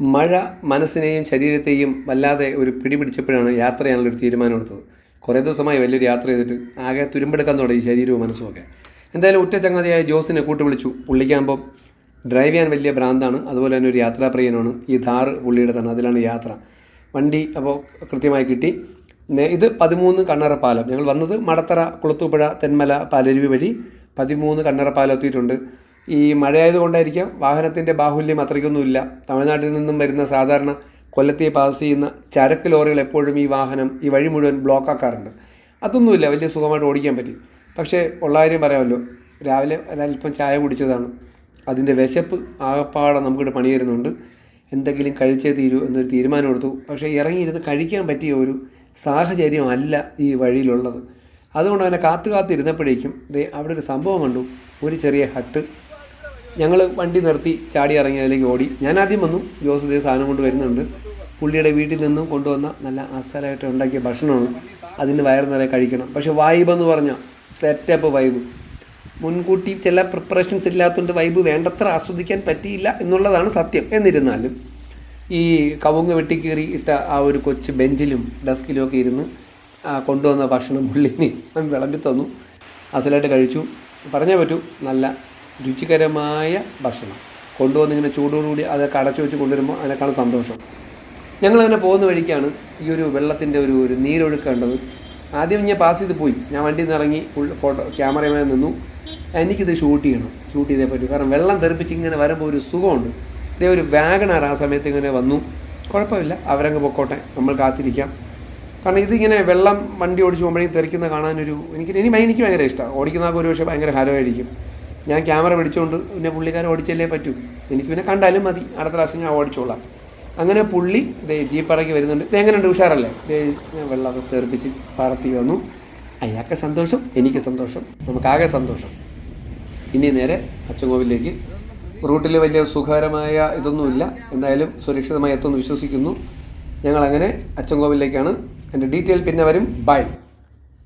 മഴ മനസ്സിനെയും ശരീരത്തെയും വല്ലാതെ ഒരു പിടിപിടിച്ചപ്പോഴാണ് യാത്ര ചെയ്യാനുള്ളൊരു തീരുമാനം എടുത്തത്. കുറേ ദിവസമായി വലിയൊരു യാത്ര ചെയ്തിട്ട് ആകെ തുരുമ്പെടുക്കാൻ തുടങ്ങി ശരീരവും മനസ്സുമൊക്കെ എന്തായാലും ഉറ്റ ചങ്ങാതിയായ ജോസിനെ കൂട്ടു വിളിച്ചു പുള്ളിക്കാകുമ്പോൾ ഡ്രൈവ് ചെയ്യാൻ വലിയ ഭ്രാന്താണ്. അതുപോലെ തന്നെ ഒരു യാത്രാപ്രിയനാണ്. ഈ ധാറ് തന്നെ അതിലാണ് യാത്ര. വണ്ടി അപ്പോൾ കൃത്യമായി കിട്ടി. ഇത് പതിമൂന്ന് കണ്ണറ പാലം. ഞങ്ങൾ വന്നത് മടത്തറ കുളത്തൂപ്പുഴ തെന്മല പാലരുവി വഴി പതിമൂന്ന് കണ്ണറ പാലം എത്തിയിട്ടുണ്ട്. ഈ മഴയായതുകൊണ്ടായിരിക്കാം വാഹനത്തിന്റെ ബാഹുല്യം അത്രയ്ക്കൊന്നുമില്ല. തമിഴ്നാട്ടിൽ നിന്നും വരുന്ന സാധാരണ കൊല്ലത്തെ പാസ് ചെയ്യുന്ന ചരക്ക് ലോറികൾ എപ്പോഴും ഈ വാഹനം ഈ വഴി മുഴുവൻ ബ്ലോക്ക് ആക്കാറുണ്ട്. അതൊന്നുമില്ല വലിയ സുഖമായിട്ട് ഓടിക്കാൻ പറ്റി. പക്ഷേ ഉള്ള കാര്യം പറയാമല്ലോ രാവിലെ ഒരല്പം ചായ കുടിച്ചതാണ്. അതിന്റെ വിശപ്പ് ആകപ്പാടെ നമുക്കിവിടെ പണി തരുന്നുണ്ട് എന്തെങ്കിലും കഴിച്ചേ തീരൂ എന്നൊരു തീരുമാനം എടുത്തു. പക്ഷേ ഇറങ്ങിയിരുന്ന് കഴിക്കാൻ പറ്റിയ ഒരു സാഹചര്യം അല്ല ഈ വഴിയിലുള്ളത്. അതുകൊണ്ട് തന്നെ കാത്തു കാത്തിരുന്നപ്പോഴേക്കും അവിടെ ഒരു സംഭവം കണ്ടു. ഒരു ചെറിയ ഹട്ട്. ഞങ്ങൾ വണ്ടി നിർത്തി ചാടി ഇറങ്ങി അതിലേക്ക് ഓടി. ഞാൻ ആദ്യം വന്നു. ജോസ് ഇതേ സാധനം കൊണ്ട് വരുന്നുണ്ട്. പുള്ളിയുടെ വീട്ടിൽ നിന്നും കൊണ്ടുവന്ന നല്ല അസലായിട്ട് ഉണ്ടാക്കിയ ഭക്ഷണമാണ്. അതിന് വയറ് നിറയെ കഴിക്കണം. പക്ഷേ വൈബ് എന്ന് പറഞ്ഞാൽ സെറ്റപ്പ് വൈബ് മുൻകൂട്ടി ചില പ്രിപ്പറേഷൻസ് ഇല്ലാത്തതുകൊണ്ട് വൈബ് വേണ്ടത്ര ആസ്വദിക്കാൻ പറ്റിയില്ല എന്നുള്ളതാണ് സത്യം. എന്നിരുന്നാലും ഈ കവുങ്ങ് വെട്ടിക്കീറി ഇട്ട ആ ഒരു കൊച്ച് ബെഞ്ചിലും ഡെസ്കിലും ഒക്കെ ഇരുന്ന് കൊണ്ടുവന്ന ഭക്ഷണം പുള്ളിനെ വിളമ്പി തന്നു. അസലായിട്ട് കഴിച്ചു. പറഞ്ഞേ പറ്റൂ നല്ല രുചികരമായ ഭക്ഷണം. കൊണ്ടുവന്നിങ്ങനെ ചൂടോടുകൂടി അതൊക്കെ അടച്ചു വെച്ച് കൊണ്ടുവരുമ്പോൾ അതിനേക്കാളും സന്തോഷം. ഞങ്ങളങ്ങനെ പോകുന്ന വഴിക്കാണ് ഈ ഒരു വെള്ളത്തിന്റെ ഒരു ഒരു നീരൊഴുക്ക് കണ്ടത് ആദ്യം ഞാൻ പാസ് ചെയ്ത് പോയി. ഞാൻ വണ്ടിയിൽ നിന്ന് ഇറങ്ങി ഫുൾ ഫോട്ടോ ക്യാമറയുമായി നിന്നു. എനിക്കിത് ഷൂട്ട് ചെയ്യണം. ഷൂട്ട് ചെയ്തേ പറ്റൂ. കാരണം വെള്ളം തെറിപ്പിച്ച് ഇങ്ങനെ വരുമ്പോൾ ഒരു സുഖമുണ്ട്. ഇതേ ഒരു വാഗണർ ആ സമയത്ത് ഇങ്ങനെ വന്നു. കുഴപ്പമില്ല. അവരങ്ങ് പൊക്കോട്ടെ. നമ്മൾ കാത്തിരിക്കാം. കാരണം ഇതിങ്ങനെ വെള്ളം വണ്ടി ഓടിച്ച് പോകുമ്പോഴേക്കും തെറിക്കുന്ന കാണാനൊരു എനിക്ക് ഇനി എനിക്ക് ഭയങ്കര ഇഷ്ടമാണ് ഓടിക്കുന്ന ഒരു പക്ഷേ ഭയങ്കര ഹരമായിരിക്കും. ഞാൻ ക്യാമറ പിടിച്ചുകൊണ്ട് പിന്നെ പുള്ളിക്കാരൻ ഓടിച്ചല്ലേ പറ്റൂ. എനിക്ക് പിന്നെ കണ്ടാലും മതി. അടുത്ത പ്രാവശ്യം ഞാൻ ഓടിച്ചോളാം. അങ്ങനെ പുള്ളി ദേ ജീപ്പറയ്ക്ക് വരുന്നുണ്ട്. ഇത് എങ്ങനെയുണ്ട്? ഉഷാറല്ലേ? ദേ ഞാൻ വെള്ളമൊക്കെ തെറിപ്പിച്ച് പറത്തി വന്നു. അയാൾക്ക് സന്തോഷം എനിക്ക് സന്തോഷം നമുക്കാകെ സന്തോഷം. ഇനി നേരെ അച്ചൻകോവിലേക്ക്. റൂട്ടിൽ വലിയ സുഖകരമായ ഇതൊന്നുമില്ല. എന്തായാലും സുരക്ഷിതമായി എത്തുമെന്ന് വിശ്വസിക്കുന്നു. ഞങ്ങളങ്ങനെ അച്ചൻകോവിലേക്കാണ്. എന്റെ ഡീറ്റെയിൽ പിന്നെ വരും. ബൈ.